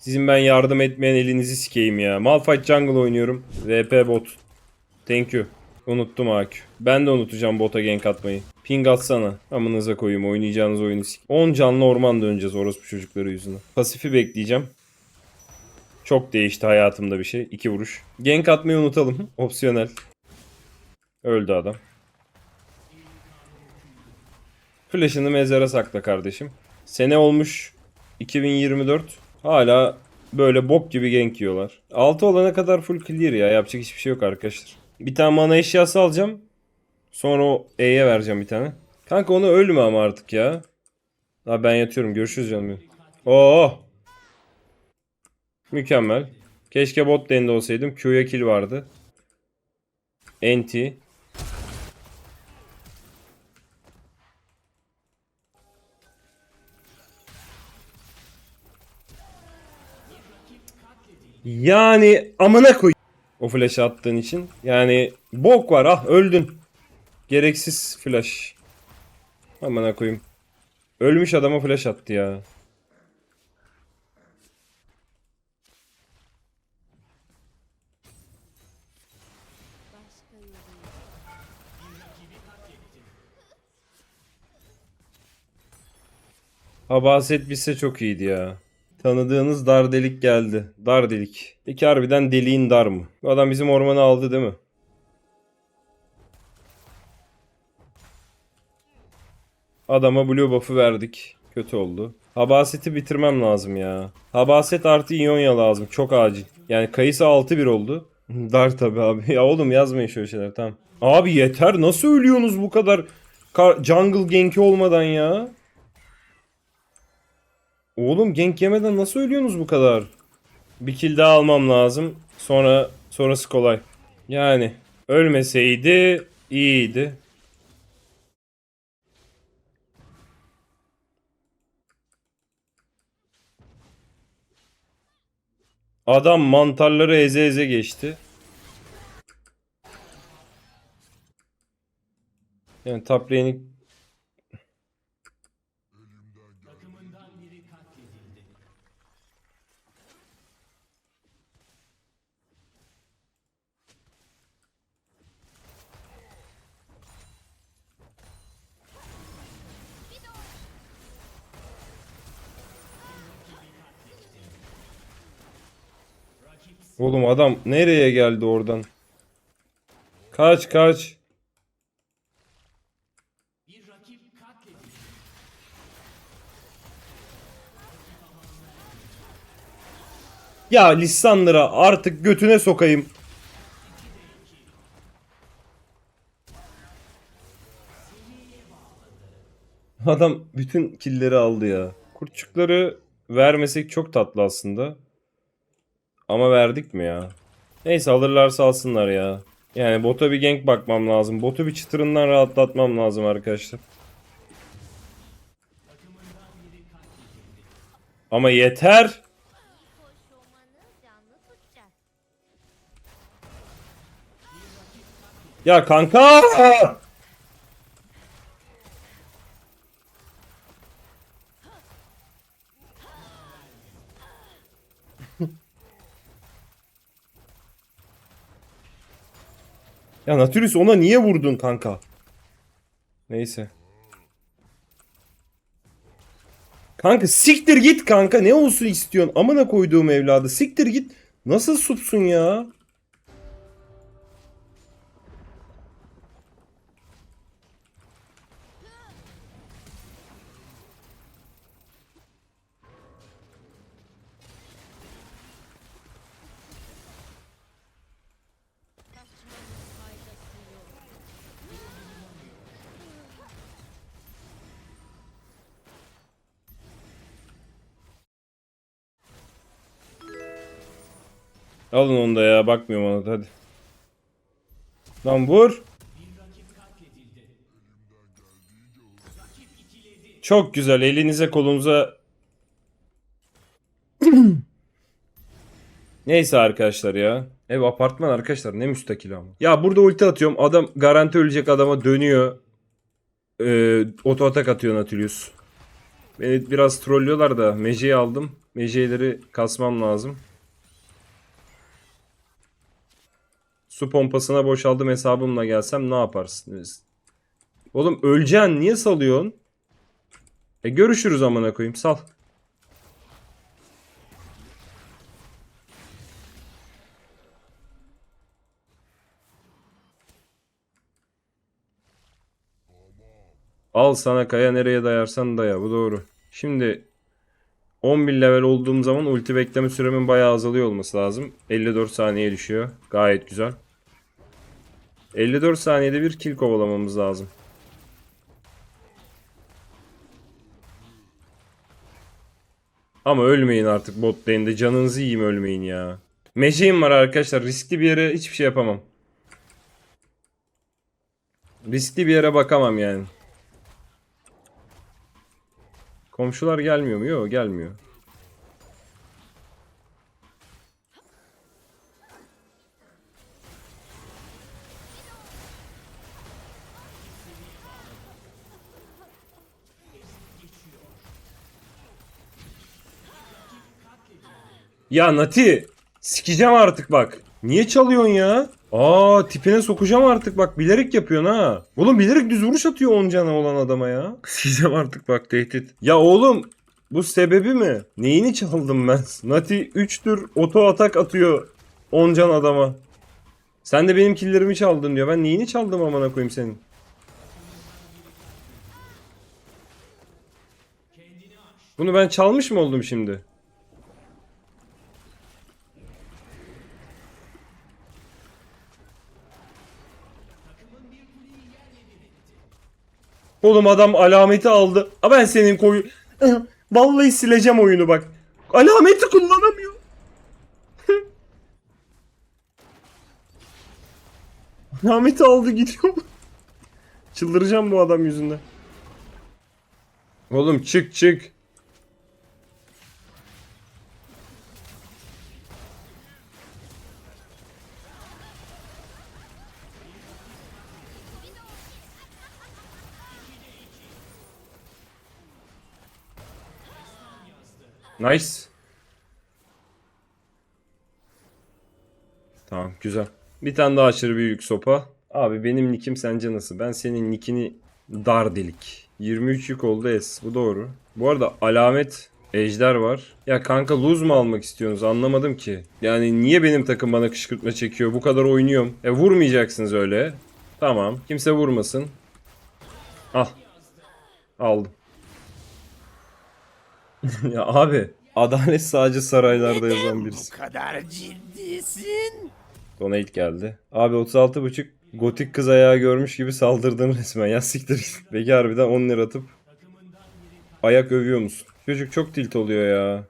Sizin ben yardım etmeyen elinizi sikeyim ya. Malphite jungle oynuyorum. VP bot. Thank you. Unuttum AQ. Ben de unutacağım bota gank atmayı. Ping atsana. Amınıza koyayım oynayacağınız oyunu sik. 10 canlı orman döneceğiz orospu çocukları yüzünden. Pasifi bekleyeceğim. Çok değişti hayatımda bir şey. İki vuruş. Gank atmayı unutalım. Opsiyonel. Öldü adam. Flash'ını mezara sakla kardeşim. Sene olmuş 2024. Hala böyle bok gibi gank yiyorlar. 6 olana kadar full clear ya. Yapacak hiçbir şey yok arkadaşlar. Bir tane mana eşyası alacağım. Sonra o E'ye vereceğim bir tane. Kanka onu ölme ama artık ya. Ha ben yatıyorum. Görüşürüz canım. benim. Oo. Mükemmel. Keşke bot lane'de olsaydım. Q'ya kill vardı. Enti. Yani amına koy. O flash'ı attığın için. Yani bok var ah öldün. Gereksiz flash. Amına koyayım. Ölmüş adama flash attı ya. Habaset bitse çok iyiydi ya. Tanıdığınız dar delik geldi. Dar delik. Peki harbiden deliğin dar mı? Bu adam bizim ormanı aldı değil mi? Adama blue buff'ı verdik. Kötü oldu. Habaseti bitirmem lazım ya. Habaset artı İonya lazım. Çok acil. Yani kayısı 6-1 oldu. Dar tabi abi. Ya oğlum yazmayın şöyle şeyler tamam. Abi yeter. Nasıl ölüyorsunuz bu kadar jungle gank'i olmadan ya? Oğlum gank yemeden nasıl ölüyorsunuz bu kadar? Bir kill daha almam lazım. Sonra sonrası kolay. Yani ölmeseydi iyiydi. Adam mantarları eze eze geçti. Yani top lane'i Oğlum adam nereye geldi oradan? Kaç kaç. Ya Lissandra'ya artık götüne sokayım. Adam bütün killeri aldı ya. Kurtçukları vermesek çok tatlı aslında. Ama verdik mi ya? Neyse alırlarsa alsınlar ya. Yani bota bir gank bakmam lazım. Botu bir çıtırından rahatlatmam lazım arkadaşlar. Ama yeter. Ya kanka! Ya Natürüs ona niye vurdun kanka? Neyse. Kanka siktir git kanka ne olsun istiyorsun? Amına koyduğum evladı siktir git. Nasıl supsun ya? Alın onu da ya bakmıyorum ona da hadi. Lan vur. Çok güzel elinize kolunuza Neyse arkadaşlar ya. Ev apartman arkadaşlar ne müstakil ama. Ya burada ulti atıyorum adam garanti ölecek adama dönüyor. Ee, oto atak atıyor Nautilus. Beni biraz trollüyorlar da Mece'yi aldım. Meceleri kasmam lazım. Su pompasına boşaldım hesabımla gelsem ne yaparsınız? Oğlum öleceksin niye salıyorsun? E görüşürüz amına koyayım sal. Al sana kaya nereye dayarsan daya bu doğru. Şimdi 11 level olduğum zaman ulti bekleme süremin bayağı azalıyor olması lazım. 54 saniye düşüyor. Gayet güzel. 54 saniyede bir kill kovalamamız lazım. Ama ölmeyin artık bot lane'de. Canınızı yiyeyim ölmeyin ya. Meşeğim var arkadaşlar. Riskli bir yere hiçbir şey yapamam. Riskli bir yere bakamam yani. Komşular gelmiyor mu? Yok gelmiyor. Ya Nati sikeceğim artık bak. Niye çalıyorsun ya? Aa tipine sokacağım artık bak bilerek yapıyorsun ha. Oğlum bilerek düz vuruş atıyor 10 canı olan adama ya. Sikeceğim artık bak tehdit. Ya oğlum bu sebebi mi? Neyini çaldım ben? Nati 3 tür oto atak atıyor 10 can adama. Sen de benim killerimi çaldın diyor. Ben neyini çaldım amına koyayım senin? Bunu ben çalmış mı oldum şimdi? Oğlum adam alameti aldı. A ben senin koyu... Vallahi sileceğim oyunu bak. Alameti kullanamıyor. alameti aldı gidiyor. Çıldıracağım bu adam yüzünden. Oğlum çık çık. Nice. Tamam güzel. Bir tane daha aşırı büyük sopa. Abi benim nickim sence nasıl? Ben senin nickini dar delik. 23 yük oldu S. Bu doğru. Bu arada alamet ejder var. Ya kanka lose mu almak istiyorsunuz? Anlamadım ki. Yani niye benim takım bana kışkırtma çekiyor? Bu kadar oynuyorum. E vurmayacaksınız öyle. Tamam. Kimse vurmasın. Al. Aldım. ya abi adalet sadece saraylarda yazan birisi. Bu kadar ciddisin. Donate geldi. Abi 36.5 gotik kız ayağı görmüş gibi saldırdın resmen. Ya siktir. Peki harbiden 10 lira atıp ayak övüyor musun? Çocuk çok tilt oluyor ya.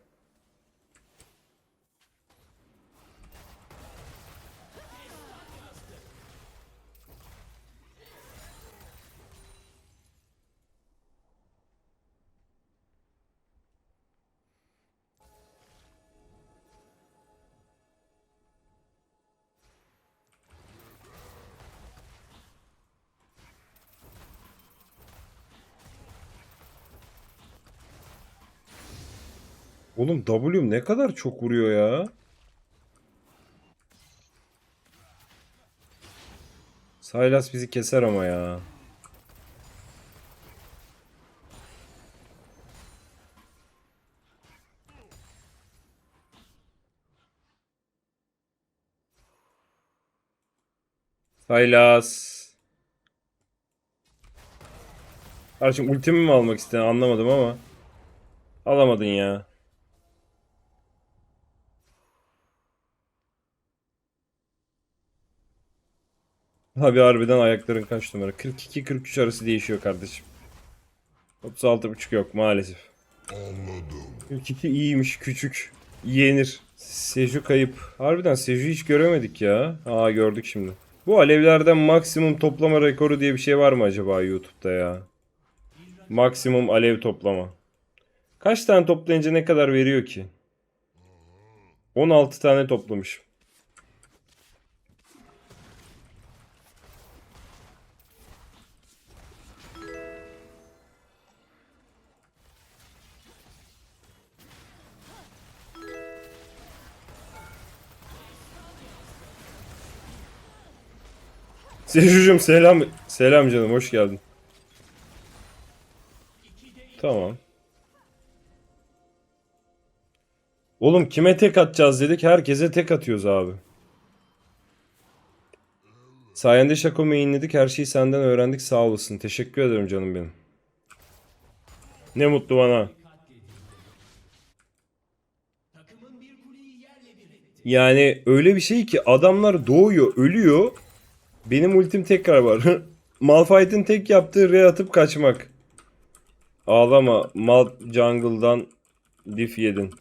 Oğlum W'm ne kadar çok vuruyor ya. Sylas bizi keser ama ya. Sylas. Kardeşim ultimi mi almak istedin anlamadım ama. Alamadın ya. Abi harbiden ayakların kaç numara? 42-43 arası değişiyor kardeşim. 36.5 yok maalesef. Anladım. 42 iyiymiş küçük. Yenir. Seju kayıp. Harbiden Seju hiç göremedik ya. Aa gördük şimdi. Bu alevlerden maksimum toplama rekoru diye bir şey var mı acaba YouTube'da ya? Maksimum alev toplama. Kaç tane toplayınca ne kadar veriyor ki? 16 tane toplamışım. Sejucum selam. Selam canım hoş geldin. Tamam. Oğlum kime tek atacağız dedik. Herkese tek atıyoruz abi. Sayende Şako mainledik. Her şeyi senden öğrendik. Sağ olasın. Teşekkür ederim canım benim. Ne mutlu bana. Yani öyle bir şey ki adamlar doğuyor, ölüyor. Benim ultim tekrar var. Malphite'in tek yaptığı re atıp kaçmak. Ağlama. Mal jungle'dan diff yedin.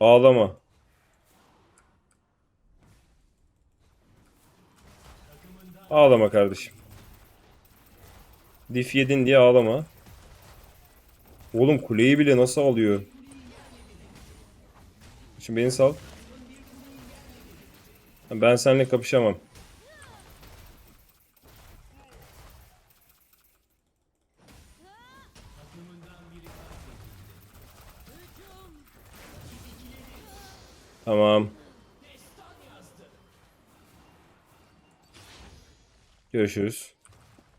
Ağlama. Ağlama kardeşim. Diff yedin diye ağlama. Oğlum kuleyi bile nasıl alıyor? Şimdi beni sal. Ben seninle kapışamam. Tamam. Görüşürüz.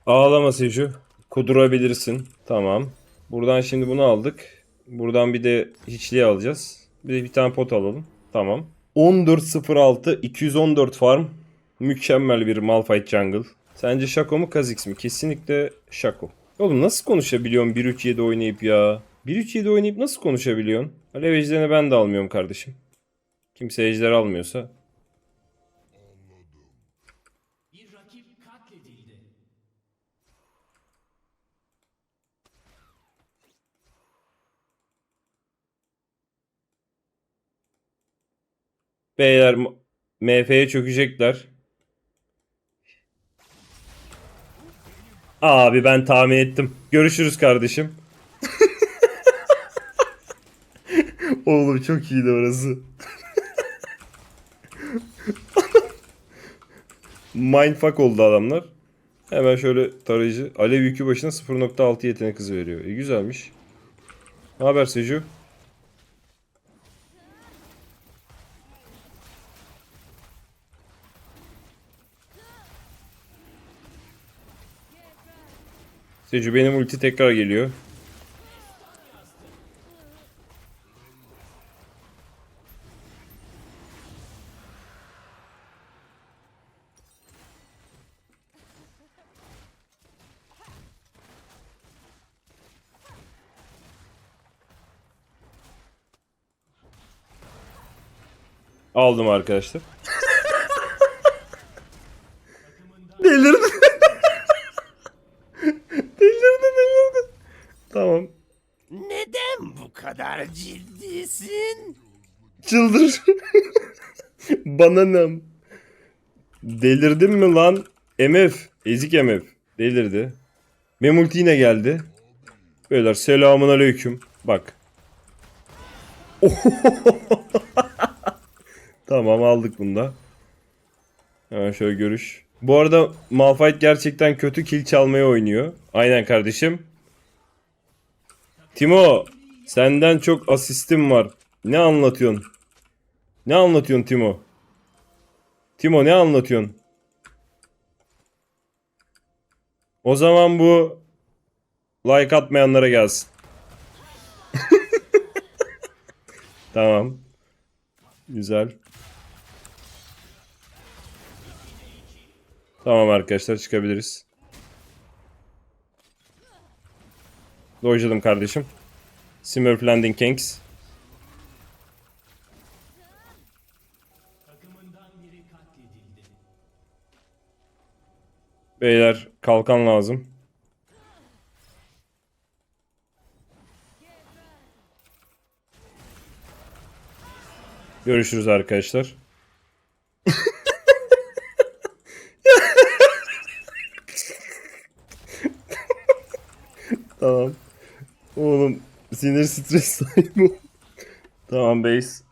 Ağlama Seju. Kudurabilirsin. Tamam. Buradan şimdi bunu aldık. Buradan bir de hiçliği alacağız. Bir de bir tane pot alalım. Tamam. 14.06 214 farm. Mükemmel bir Malphite Jungle. Sence Shaco mu Kha'Zix mi? Kesinlikle Shaco. Oğlum nasıl konuşabiliyorsun 1-3-7 oynayıp ya? 1-3-7 oynayıp nasıl konuşabiliyorsun? Alev ben de almıyorum kardeşim. Kimse ejder almıyorsa. Beyler MF'ye çökecekler. Abi ben tahmin ettim. Görüşürüz kardeşim. Oğlum çok iyiydi orası. Mindfuck oldu adamlar. Hemen şöyle tarayıcı. Alev yükü başına 0.6 yetenek hızı veriyor. E, güzelmiş. Ne haber Seju? Seju benim ulti tekrar geliyor. Aldım arkadaşlar. Delirdi. delirdi delirdi. Tamam. Neden bu kadar ciddisin? Çıldır. Bana ne? Delirdin mi lan? MF. Ezik MF. Delirdi. Memulti yine geldi. Beyler selamun aleyküm. Bak. tamam aldık bunu da. Hemen şöyle görüş. Bu arada Malphite gerçekten kötü kill çalmaya oynuyor. Aynen kardeşim. Timo senden çok asistim var. Ne anlatıyorsun? Ne anlatıyorsun Timo? Timo ne anlatıyorsun? O zaman bu like atmayanlara gelsin. tamam. Güzel. Tamam arkadaşlar çıkabiliriz. Dojladım kardeşim. Smurf Landing Kings. Beyler kalkan lazım. Görüşürüz arkadaşlar. tamam. Oğlum sinir stres sahibi. Tamam base.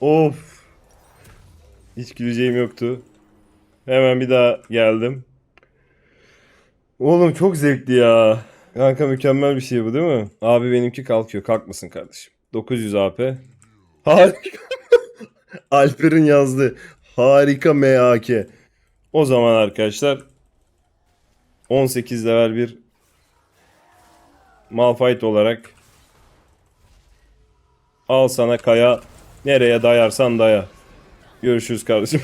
of. Hiç güleceğim yoktu. Hemen bir daha geldim. Oğlum çok zevkli ya. Kanka mükemmel bir şey bu değil mi? Abi benimki kalkıyor. Kalkmasın kardeşim. 900 AP. Harika. Alper'in yazdığı harika MAK. O zaman arkadaşlar 18 level bir Malphite olarak al sana kaya nereye dayarsan daya. Görüşürüz kardeşim.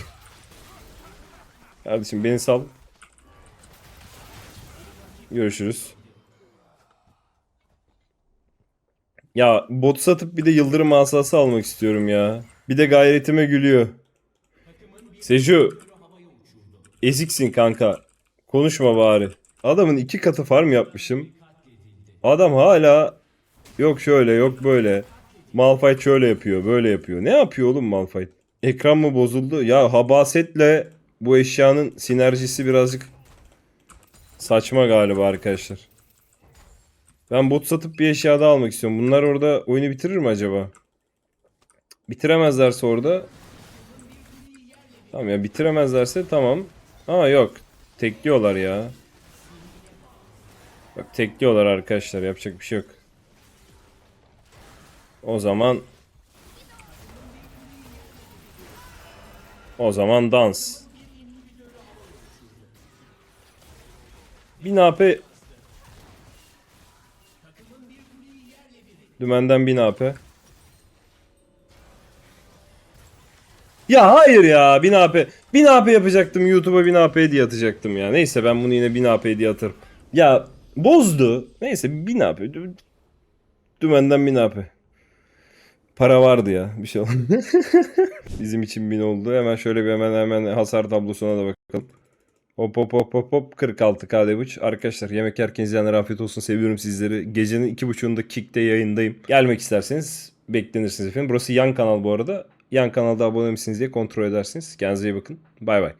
Kardeşim beni sal. Görüşürüz. Ya bot satıp bir de yıldırım asası almak istiyorum ya. Bir de gayretime gülüyor. Seju. Eziksin kanka. Konuşma bari. Adamın iki katı farm yapmışım. Adam hala yok şöyle yok böyle. Malphite şöyle yapıyor böyle yapıyor. Ne yapıyor oğlum Malphite? Ekran mı bozuldu? Ya habasetle bu eşyanın sinerjisi birazcık saçma galiba arkadaşlar. Ben bot satıp bir eşya daha almak istiyorum. Bunlar orada oyunu bitirir mi acaba? Bitiremezlerse orada. Tamam ya bitiremezlerse tamam. Ama yok. Tekliyorlar ya. Bak tekliyorlar arkadaşlar. Yapacak bir şey yok. O zaman O zaman dans. 1000 AP Dümenden 1000 AP. Ya hayır ya 1000 AP. 1000 AP yapacaktım YouTube'a 1000 AP diye atacaktım ya. Neyse ben bunu yine 1000 AP diye atarım. Ya bozdu. Neyse 1000 AP. Dü- Dümenden 1000 AP. Para vardı ya bir şey oldu. Bizim için 1000 oldu. Hemen şöyle bir hemen hemen hasar tablosuna da bakalım. Hop hop hop hop hop 46 KD. Arkadaşlar yemek yerken izleyenler afiyet olsun. Seviyorum sizleri. Gecenin 2.30'unda Kick'te yayındayım. Gelmek isterseniz beklenirsiniz efendim. Burası yan kanal bu arada. Yan kanalda abone misiniz diye kontrol edersiniz. Kendinize iyi bakın. Bay bay.